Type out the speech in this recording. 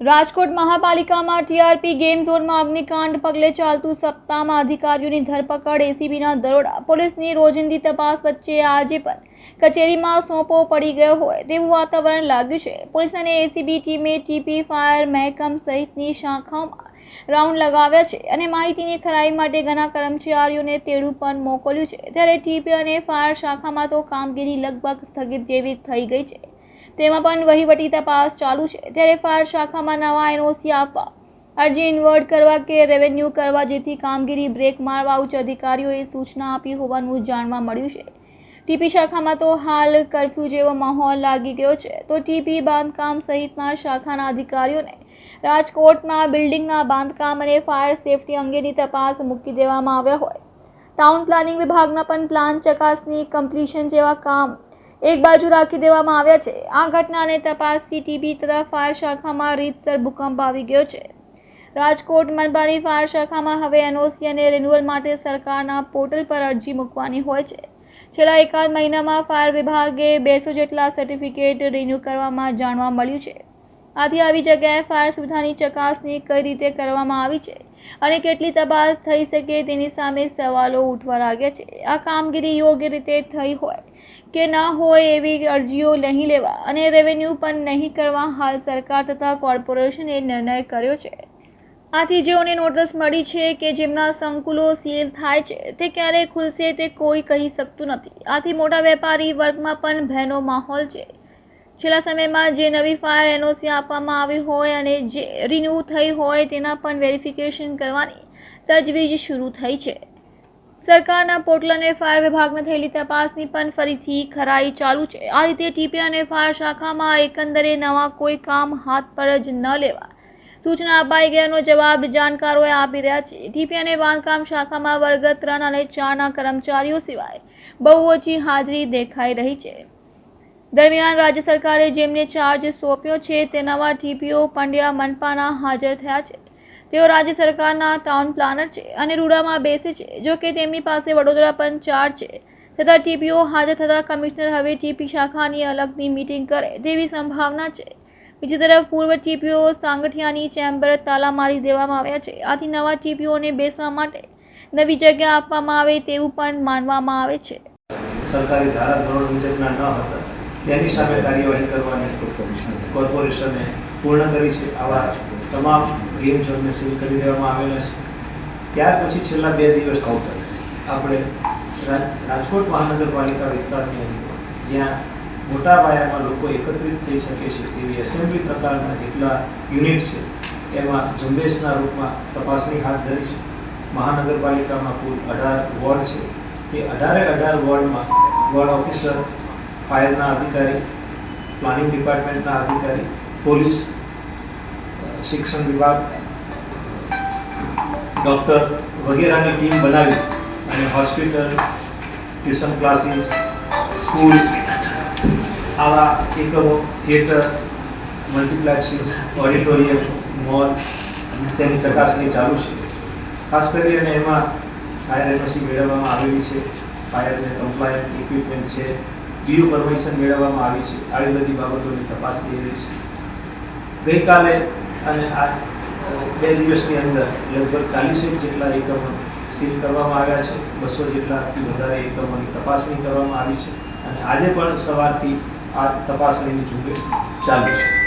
Rajkot મહાપાલિકામાં TRP game ઝોનમાં અગ્નિકાંડ પગલે ચાલતું સપ્તાહમાં અધિકારીઓની ધરપકડ. એસીબીના દરોડા. પોલીસની રોજિંદી તપાસ વચ્ચે આજે પણ કચેરીમાં સોંપો પડી ગયો હોય તેવું વાતાવરણ લાગ્યું છે. પોલીસ અને એસીબી ટીમે ટીપી, ફાયર, મહેકમ સહિતની શાખાઓમાં રાઉન્ડ લગાવ્યા છે અને માહિતીની ખરાઈ માટે ઘણા કર્મચારીઓને તેડું પણ મોકલ્યું છે. ત્યારે ટીપી અને ફાયર શાખામાં તો કામગીરી લગભગ સ્થગિત જેવી થઈ ગઈ છે. તેમાં પણ વહીવટી તપાસ ચાલુ છે. ત્યારે ફાયર શાખામાં નવા એનઓસી આપવા અરજી ઇન્વર્ટ કરવા કે રેવન્યુ કરવા જેથી કામગીરી બ્રેક મારવા ઉચ્ચ અધિકારીઓએ સૂચના આપી હોવાનું જાણવા મળ્યું છે. ટીપી શાખામાં તો હાલ કરફ્યુ જેવો માહોલ લાગી ગયો છે. તો ટીપી બાંધકામ સહિતના શાખાના અધિકારીઓને રાજકોટમાં બિલ્ડિંગના બાંધકામ અને ફાયર સેફટી અંગેની તપાસ મૂકી દેવામાં આવ્યા હોય. ટાઉન પ્લાનિંગ વિભાગના પણ પ્લાન ચકાસણી, કમ્પ્લીશન જેવા કામ એક બાજુ રાખી દેવામાં આવ્યા છે. આ ઘટનાને તપાસથી ટીબી તથા ફાયર શાખામાં રીતસર ભૂકંપ આવી ગયો છે. રાજકોટ મનપાની ફાયર શાખામાં હવે એનઓસી અને રિન્યુઅલ માટે સરકારના પોર્ટલ પર અરજી મૂકવાની હોય છે. છેલ્લા એકાદ મહિનામાં ફાયર વિભાગે બેસો જેટલા સર્ટિફિકેટ રિન્યૂ કરવામાં જાણવા મળ્યું છે. આથી આવી જગ્યાએ ફાયર સુવિધાની ચકાસણી કઈ રીતે કરવામાં આવી છે અને કેટલી તપાસ થઈ શકે તેની સામે સવાલો ઉઠવા લાગ્યા છે. આ કામગીરી યોગ્ય રીતે થઈ હોય કે ના હોય એવી અરજીઓ નહીં લેવા અને રેવન્યુ પણ નહીં કરવા હાલ સરકાર તથા કોર્પોરેશને નિર્ણય કર્યો છે. આથી જેઓને નોટિસ મળી છે કે જેમના સંકુલો સીલ થાય છે, તે ક્યારે ખુલશે તે કોઈ કહી શકતું નથી. આથી મોટા વેપારી વર્ગમાં પણ ભયનો માહોલ છે. છેલ્લા સમયમાં જે નવી ફાયર એનઓસી આપવામાં આવી હોય અને જે રિન્યૂ થઈ હોય તેના પણ વેરિફિકેશન કરવાની તજવીજ શરૂ થઈ છે. સરકારના પોર્ટલ અને ફાયર વિભાગમાં થયેલી તપાસની પણ ફરીથી ખરાઈ ચાલુ છે. આ રીતે ટીપી અને ફાયર શાખામાં એકંદરે નવા કોઈ કામ હાથ પર જ ન લેવા સૂચના અપાઈ ગયાનો જવાબ જાણકારોએ આપી રહ્યા છે. ટીપી અને બાંધકામ શાખામાં વર્ગ ત્રણ અને ચારના કર્મચારીઓ સિવાય બહુ ઓછી હાજરી દેખાઈ રહી છે. દરમિયાન રાજ્ય સરકારે જેમને ચાર્જ સોંપ્યો છે તે નવા ટીપીઓ, પંડ્યા, મનપાના હાજર થયા છે. તેઓ રાજ્ય સરકારના ટાઉન પ્લાનર છે અને રૂડામાં બેસે છે, જો કે તેમની પાસે વડોદરા પણ ચાર્જ છે. છતાં ટીપીઓ હાજર થતાં કમિશનર હવે ટીપી શાખાની અલગની મિટિંગ કરે તેવી સંભાવના છે. બીજી તરફ પૂર્વ ટીપીઓ સાંગઠિયાની ચેમ્બર તાલા મારી દેવામાં આવ્યા છે. આથી નવા ટીપીઓને બેસવા માટે નવી જગ્યા આપવામાં આવે તેવું પણ માનવામાં આવે છે. સરકારી ધારા ધોરણ મુજબના ન હતા. તેની સામે કાર્યવાહી કરવાની કોર્પોરેશને પૂર્ણ કરી છે આવા તમામ ગેમ ઝોનને સીલ કરી દેવામાં આવેલા છે. ત્યાર પછી છેલ્લા બે દિવસ આપણે રાજ- રાજકોટ મહાનગરપાલિકા વિસ્તારની અંદર જ્યાં મોટા પાયામાં લોકો એકત્રિત થઈ શકે છે તેવી એસેમ્બલી પ્રકારના જેટલા યુનિટ છે, એમાં ઝુંબેશના રૂપમાં તપાસણી હાથ ધરી છે. મહાનગરપાલિકામાં કુલ અઢાર વોર્ડ છે. તે અઢારે અઢાર વોર્ડમાં વોર્ડ ઓફિસર ફાયરના અધિકારી, પ્લાનિંગ ડિપાર્ટમેન્ટના અધિકારી, પોલીસ, શિક્ષણ વિભાગ, ડૉક્ટર વગેરેની ટીમ બનાવી અને હોસ્પિટલ, ટ્યુશન ક્લાસીસ, સ્કૂલ, આવા એકમો, થિયેટર, મલ્ટીપ્લેક્સીસ, ઓડિટોરિયમ, મોલ તેની ચકાસણી ચાલુ છે. ખાસ કરી અને એમાં ફાયર એનઓસી મેળવવામાં આવેલી છે. ફાયરને કમ્પ્લાયન્ટ ઇક્વિપમેન્ટ છે. બીયુ પરમિશન મેળવવામાં આવી છે. આવી બધી બાબતોની તપાસ થઈ રહી છે. ગઈકાલે અને આ બે દિવસની અંદર લગભગ ચાલીસેક જેટલા એકમો સીલ કરવામાં આવ્યા છે. બસો જેટલાથી વધારે એકમોની તપાસણી કરવામાં આવી છે. અને આજે પણ સવારથી આ તપાસણીની ઝુંબેશ ચાલુ છે.